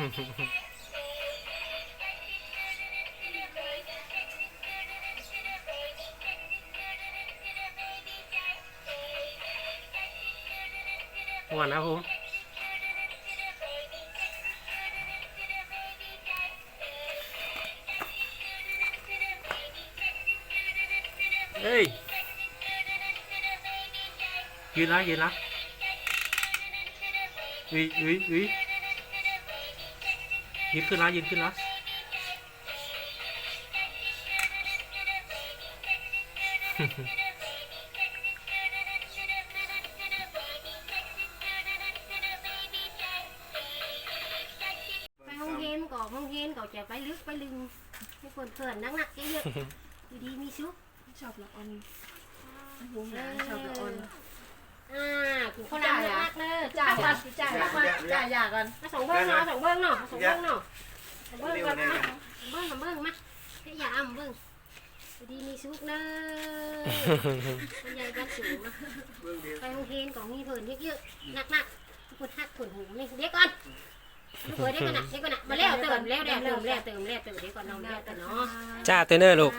ม่วนนะภูมิเฮ้ยยืนละ ยืนละอุ้ยอุ้ยอุ้ยยืนขึ้นละยืนขึ้นละไปห้องเย็นก่อนห้องเย็นก่อนจะไปลึกไปลึงให้คนเขินนักหนักๆเยอะๆอยู่ดีมีซุปชอบละออนหุงนะชอบละออนอ่ากูคนละนักๆ เลยจ่ายก่อนจ่ายก่อนจ่ายยาก่อนมาสองเบิ้งเนาะสองเบิ้งเนาะสองเบิ้งเนาะสองเบิ้งก่อนมาเบิ้งเบิ้งมาให้ยาอ่ำเบิ้งอยู่ดีมีซุปเนอะมันใหญ่กันสูงนะไปห้องเย็นก่อนมีเผินเยอะๆหนักๆคุณฮักคุณหูนี่เดี๋ยวก่อนลูกเอ๋ยเดี๋ยวก่อนนะเดี๋ยวก่อนนะมาแล้วเติมแล้วแล้วเติมแล้วเติมแล้วเติมเดี๋ยวก่อนน้องแล้วแต่เนาะจ้าเตเนอร์ลูก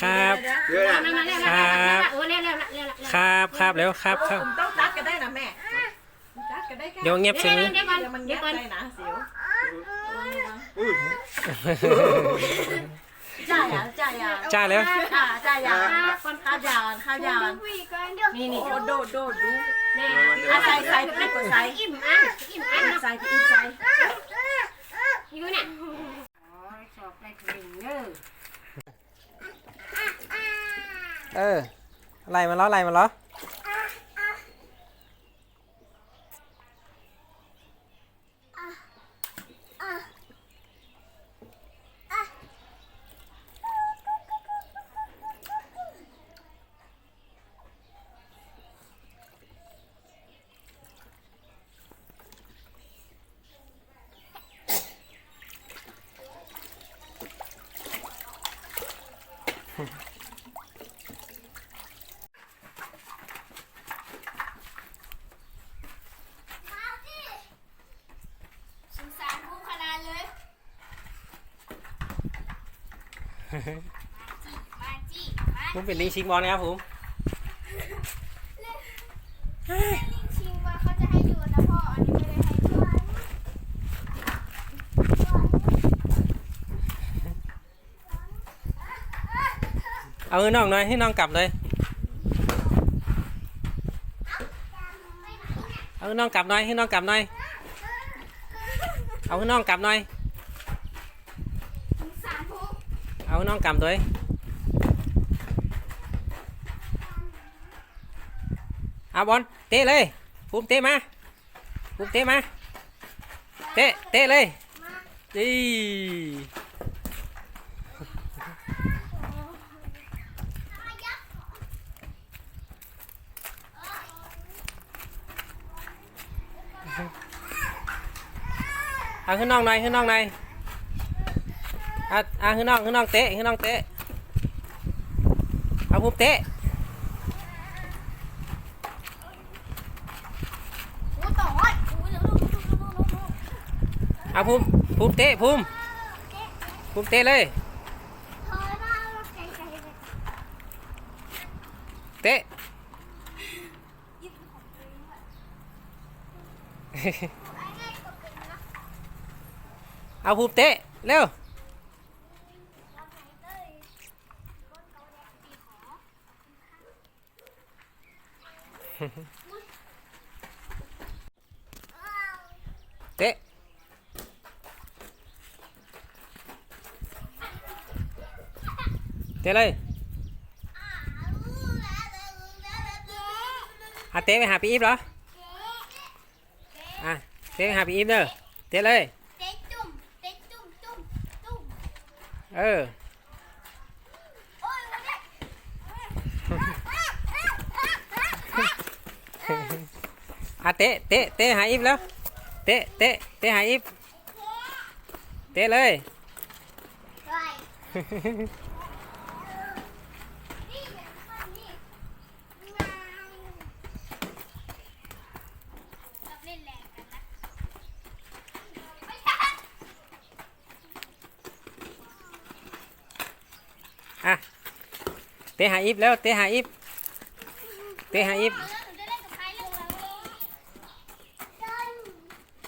ครับเยอะคนะรับโอ้เร็วเร็วเร็วครับ ครับแล้วครับครับ เดี๋ยวเงียบเดี๋สิยวมือเดี๋ยวก่อนเดี๋ยวมันเดี๋เงียยวบก่อนได้นะเสียวอุ้ยจ่ายยาจ่ายยาจ้าแล้วจ่ายจ่ายยาก่อนข้าวยาข้าวยานี่นี่โอ้โดดโดดดูแม่อะใส่ใส่พริกก่อนใส่อิ่มอะอิ่มอะใส่พริกใส่อยู่เนี่ยอ๋อชอบได้ถึงเด้อเออไล่มาแล้วไล่มาแล้ว สงสารผู้ขนาดเลย มาจี้มาผมเป็นลิงชิงบอลนะครับผมลิงชิงว่าเขาจะให้นะพ่ออันนี้ไม่ได้ให้ดูเอาให้น้องหน่อยให้น้องกลับเลย เอาให้น้องกลับหน่อยให้น้องกลับหน่อย เอาให้น้องกลับหน่อย สงสารผู้ เอาน้องกลัวเอาบอลเตะเลยภูมิเตะมาภูมิเตะมา เตะเตะเลยดีเอาขึ้นน้องหน่อยขึ้นน้องหน่อย อะอะขึ้นน้องขึ้นน้องเตะขึ้นน้องเตะเอาภูมิเตะผู้ต่อยผู้เร็วลูกลูกลูกลูกลูกเอาภูมิภูมิเตะภูมิภูมิเตะเลยพอแล้วลูกใจใจใจเตะยิบของตัวเองว่ะง่ายๆก็เป็นนะเอาภูมิเตะเร็ว เราไหนเต้ยรถเขาแดงปีขอ เตะเตะเลยอะเตะไปหาพี่อีฟเหรออะเตะไปหาพี่อีฟเด้อเตะเลย เต๊จุ่มเต๊จุ่มจุ่มจุ่มเออ เตะเตะเตะหาอิฟแล้ว เตะเตะเตะหาอิฟเตะเลยอะเตะหาอิฟแล้วเตะหาอิฟเตะหาอิฟ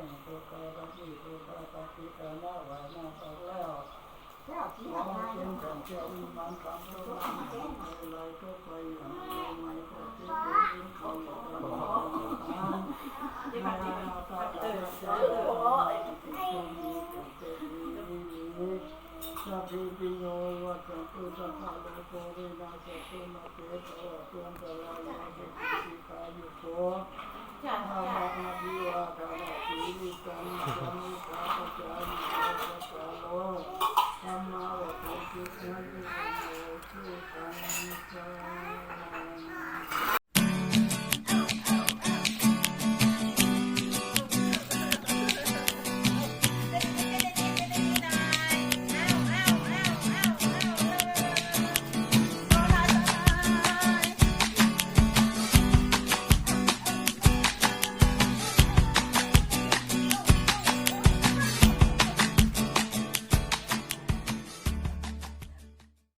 เตะเตะอะอะอยู่ใกล้ๆอยู่ใกล้ๆอยู่ใกล้ๆแล้วก็อยู่ใกล้ๆติดกันแล้วจะได้ท่านก็สัพพิติโยวัตถุสัพพะโลกเวนัสตุมาเตโตเตือนต